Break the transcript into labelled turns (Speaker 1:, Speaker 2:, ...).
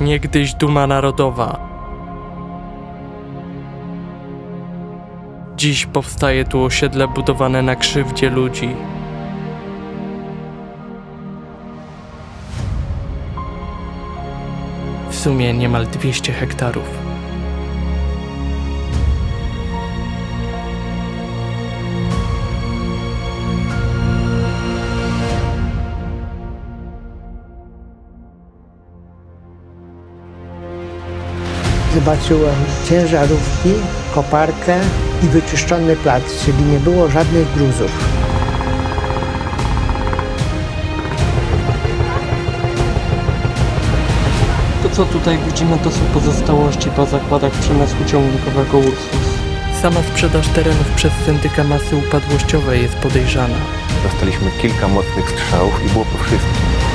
Speaker 1: niegdyś duma narodowa. Dziś powstaje tu osiedle budowane na krzywdzie ludzi. W sumie niemal 200 hektarów.
Speaker 2: Zobaczyłem ciężarówki, koparkę i wyczyszczony plac, czyli nie było żadnych gruzów.
Speaker 3: To co tutaj widzimy to są pozostałości po zakładach przemysłu ciągnikowego Ursus.
Speaker 1: Sama sprzedaż terenów przez syndyka masy upadłościowej jest podejrzana.
Speaker 4: Dostaliśmy kilka mocnych strzałów i było po wszystkim.